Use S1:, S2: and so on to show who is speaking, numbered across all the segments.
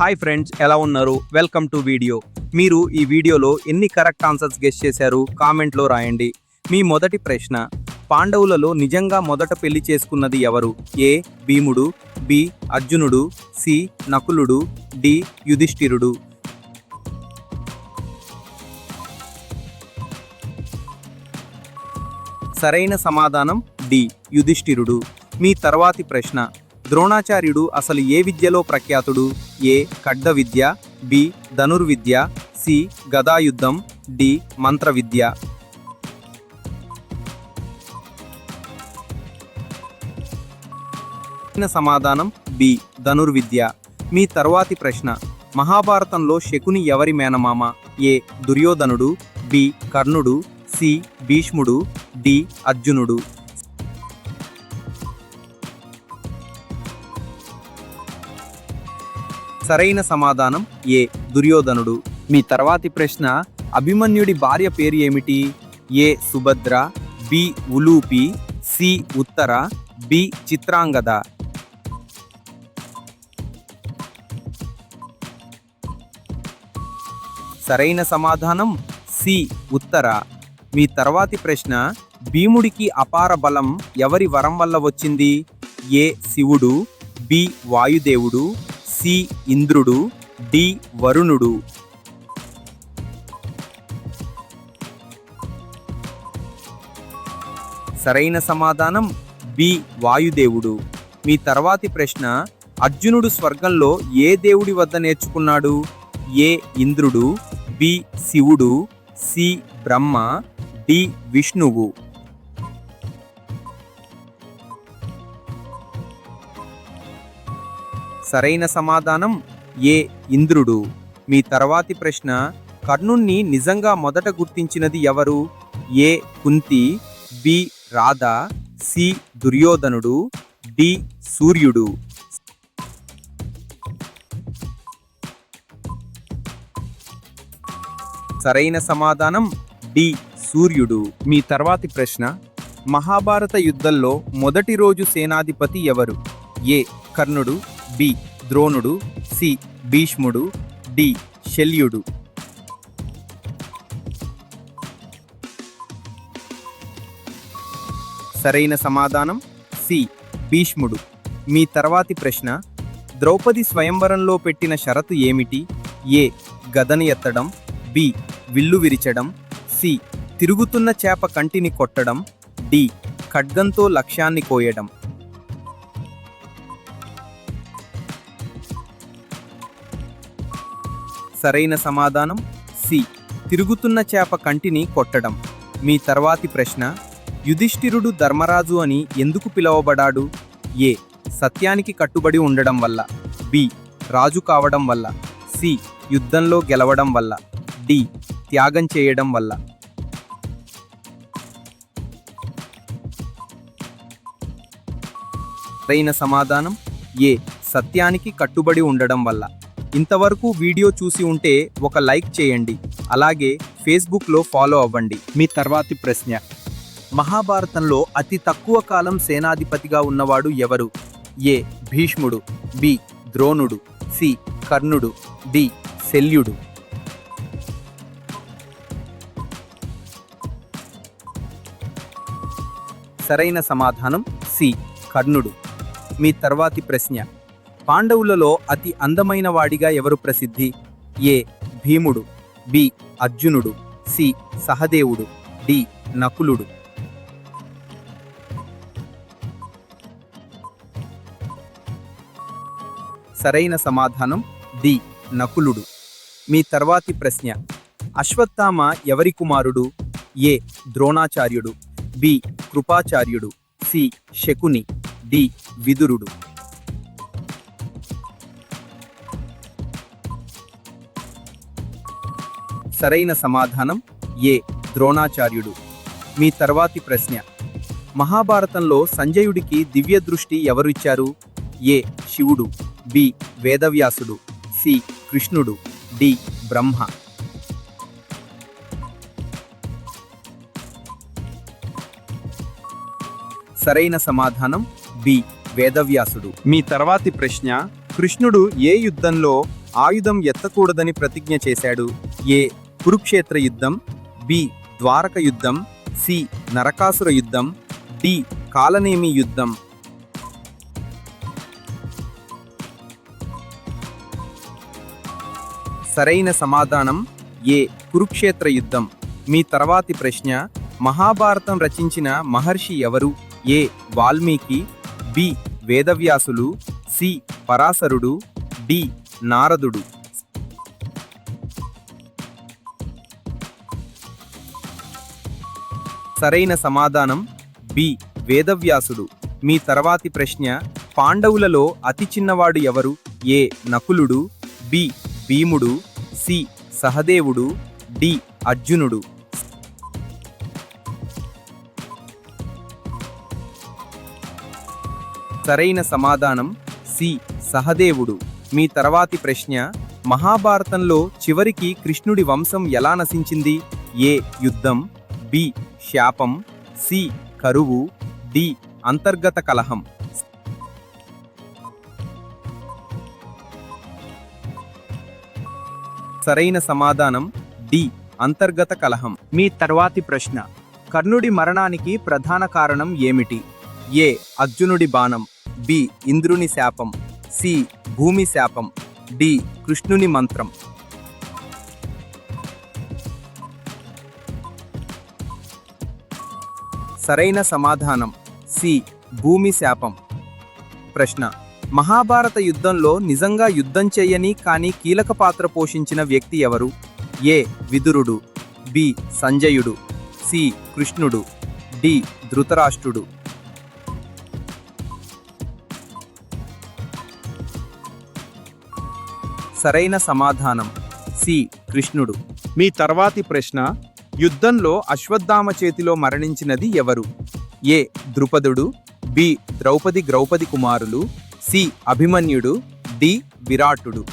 S1: Hi friends ఎలా ఉన్నారు? Welcome to video. మీరు ఈ వీడియోలో ఎన్ని కరెక్ట్ ఆన్సర్స్ గెస్ చేశారు? కామెంట్లో రాయండి. మీ మొదటి ప్రశ్న పాండవులలో నిజంగా మొదట పెళ్ళి చేసుకున్నది ఎవరు? ఏ. భీముడు బి. అర్జునుడు సి. నకులుడు డి. యుధిష్ఠిరుడు. సరైన సమాధానం డి. యుధిష్ఠిరుడు. మీ తర్వాతి ప్రశ్న ద్రోణాచార్యుడు అసలు ఏ విద్యలో ప్రఖ్యాతుడు? ఏ. ఖడ్డ విద్య బి. ధనుర్విద్య సి. గదాయుద్ధం డి. మంత్ర విద్య సమాధానం బి. ధనుర్విద్య. మీ తర్వాతి ప్రశ్న. మహాభారతంలో శకుని ఎవరి మేనమామ? ఏ. దుర్యోధనుడు బి. కర్ణుడు సి. భీష్ముడు డి. అర్జునుడు. సరైన సమాధానం? ఏ. దుర్యోధనుడు. మీ తర్వాతి ప్రశ్న అభిమన్యుడి భార్య పేరు ఏమిటి? A. Subhadra B. Ulupi C. Uttara B. Chitrangada. సరైన సమాధానం? సి. ఉత్తర. మీ తర్వాతి ప్రశ్న భీముడికి అపార బలం ఎవరి వరం వల్ల వచ్చింది? ఏ. శివుడు బి. వాయుదేవుడు సి ఇంద్రుడు డి వరుణుడు. సరైన సమాధానం బి వాయుదేవుడు. మీ తర్వాతి ప్రశ్న అర్జునుడు స్వర్గంలో ఏ దేవుడి వద్ద నేర్చుకున్నాడు? ఏ ఇంద్రుడు బి శివుడు సి బ్రహ్మ డి విష్ణువు. సరైన సమాధానం? ఏ ఇంద్రుడు. మీ తర్వాతి ప్రశ్న కర్ణుణ్ణి నిజంగా మొదట గుర్తించినది ఎవరు? A Kunti. B Radha. C దుర్యోధనుడు. డి సూర్యుడు. సరైన సమాధానం? డి సూర్యుడు. మీ తర్వాతి ప్రశ్న మహాభారత యుద్ధంలో మొదటి రోజు సేనాధిపతి ఎవరు? ఏ కర్ణుడు. బి ద్రోణుడు సి భీష్ముడు డి శల్యుడు. సరైన సమాధానం? సి భీష్ముడు. మీ తర్వాతి ప్రశ్న ద్రౌపది స్వయంవరంలో పెట్టిన షరతు ఏమిటి? ఏ గదను ఎత్తడం బి విల్లు విరిచడం సి తిరుగుతున్న చేప కంటిని కొట్టడం డి ఖడ్గంతో లక్ష్యాన్ని కోయడం. సరైన సమాధానం సి. తిరుగుతున్న చేప కంటిని కొట్టడం. మీ తర్వాతి ప్రశ్న యుధిష్ఠిరుడు ధర్మరాజు అని ఎందుకు పిలవబడాడు? ఏ. సత్యానికి కట్టుబడి ఉండడం వల్ల. బి. రాజు కావడం వల్ల. సి. యుద్ధంలో గెలవడం వల్ల. డి. త్యాగం చేయడం వల్ల. సరైన సమాధానం ఏ. సత్యానికి కట్టుబడి ఉండడం వల్ల. ఇంతవరకు వీడియో చూసి ఉంటే ఒక లైక్ చేయండి. అలాగే ఫేస్బుక్లో ఫాలో అవ్వండి. మీ తర్వాతి ప్రశ్న. మహాభారతంలో అతి తక్కువ కాలం సేనాధిపతిగా ఉన్నవాడు ఎవరు? ఏ. భీష్ముడు. బి. ద్రోణుడు. సి. కర్ణుడు. డి. శల్యుడు. సరైన సమాధానం సి. కర్ణుడు. మీ తర్వాతి ప్రశ్న. పాండవులలో అతి అందమైన వాడిగా ఎవరు ప్రసిద్ధి? ఏ. భీముడు బి. అర్జునుడు సి. సహదేవుడు డి. నకులుడు. సరైన సమాధానం డి. నకులుడు. మీ తర్వాతి ప్రశ్న. అశ్వత్థామ ఎవరి కుమారుడు? ఏ. ద్రోణాచార్యుడు బి. కృపాచార్యుడు సి. శకుని డి. విదురుడు. సరైన సమాధానం ఏ. ద్రోణాచార్యుడు. మీ తర్వాతి ప్రశ్న. మహాభారతంలో సంజయుడికి దివ్య దృష్టి ఎవరిచ్చారు? ఏ. శివుడు. బి. వేదవ్యాసుడు. సి. కృష్ణుడు. డి. బ్రహ్మ. సరైన సమాధానం బి. వేదవ్యాసుడు. మీ తర్వాతి ప్రశ్న. కృష్ణుడు ఏ యుద్ధంలో ఆయుధం ఎత్తకూడదని ప్రతిజ్ఞ చేశాడు? ఏ. కురుక్షేత్ర యుద్ధం బి ద్వారక యుద్ధం సి నరకాసుర యుద్ధం డి కాలనేమి యుద్ధం. సరైన సమాధానం ఏ కురుక్షేత్ర యుద్ధం. మీ తర్వాతి ప్రశ్న మహాభారతం రచించిన మహర్షి ఎవరు? ఏ వాల్మీకి బి వేదవ్యాసులు సి పరాశరుడు డి నారదుడు. సరైన సమాధానం బి. వేదవ్యాసుడు. మీ తర్వాతి ప్రశ్న పాండవులలో అతి చిన్నవాడు ఎవరు? ఏ. నకులుడు. బి. భీముడు. సి. సహదేవుడు. డి. అర్జునుడు. సరైన సమాధానం సి. సహదేవుడు. మీ తర్వాతి ప్రశ్న మహాభారతంలో చివరికి కృష్ణుడి వంశం ఎలా నశించింది? ఏ. యుద్ధం. బి. శాపం సి కరువు డి అంతర్గత కలహం. సరైన సమాధానం డి అంతర్గత కలహం. మీ తర్వాతి ప్రశ్న కర్ణుడి మరణానికి ప్రధాన కారణం ఏమిటి? ఏ అర్జునుడి బాణం. బి ఇంద్రుని శాపం. సి భూమి శాపం. డి కృష్ణుని మంత్రం. సరైన సమాధానం. సి. భూమి శాపం. ప్రశ్న. మహాభారత యుద్ధంలో నిజంగా యుద్ధం చేయని కానీ కీలక పాత్ర పోషించిన వ్యక్తి ఎవరు? ఏ. విదురుడు. బి. సంజయుడు. సి. కృష్ణుడు. డి. ధృతరాష్ట్రుడు. సరైన సమాధానం. సి. కృష్ణుడు. మీ తర్వాతి ప్రశ్న యుద్ధంలో అశ్వత్థామ చేతిలో మరణించినది ఎవరు? ఏ. ద్రుపదుడు బి. ద్రౌపది ద్రౌపది కుమారులు సి. అభిమన్యుడు డి. విరాటుడు.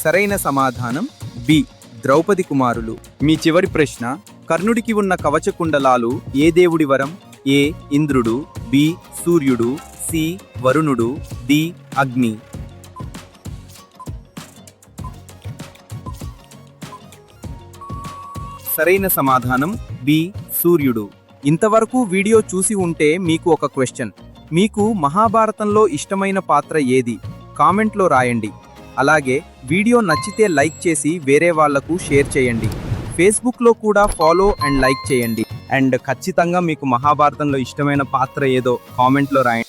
S1: సరైన సమాధానం బి. ద్రౌపది కుమారులు. మీ చివరి ప్రశ్న కర్ణుడికి ఉన్న కవచకుండలాలు ఏ దేవుడి వరం? ఏ. ఇంద్రుడు బి. సూర్యుడు సి. వరుణుడు డి. అగ్ని. సరైన సమాధానం? బి. సూర్యుడు. ఇంతవరకు వీడియో చూసి ఉంటే మీకు ఒక క్వశ్చన్. మీకు మహాభారతంలో ఇష్టమైన పాత్ర ఏది? కామెంట్లో రాయండి. అలాగే వీడియో నచ్చితే లైక్ చేసి వేరే వాళ్ళకు షేర్ చేయండి. ఫేస్బుక్లో కూడా ఫాలో అండ్ లైక్ చేయండి. అండ్ ఖచ్చితంగా మీకు మహాభారతంలో ఇష్టమైన పాత్ర ఏదో కామెంట్లో రాయండి.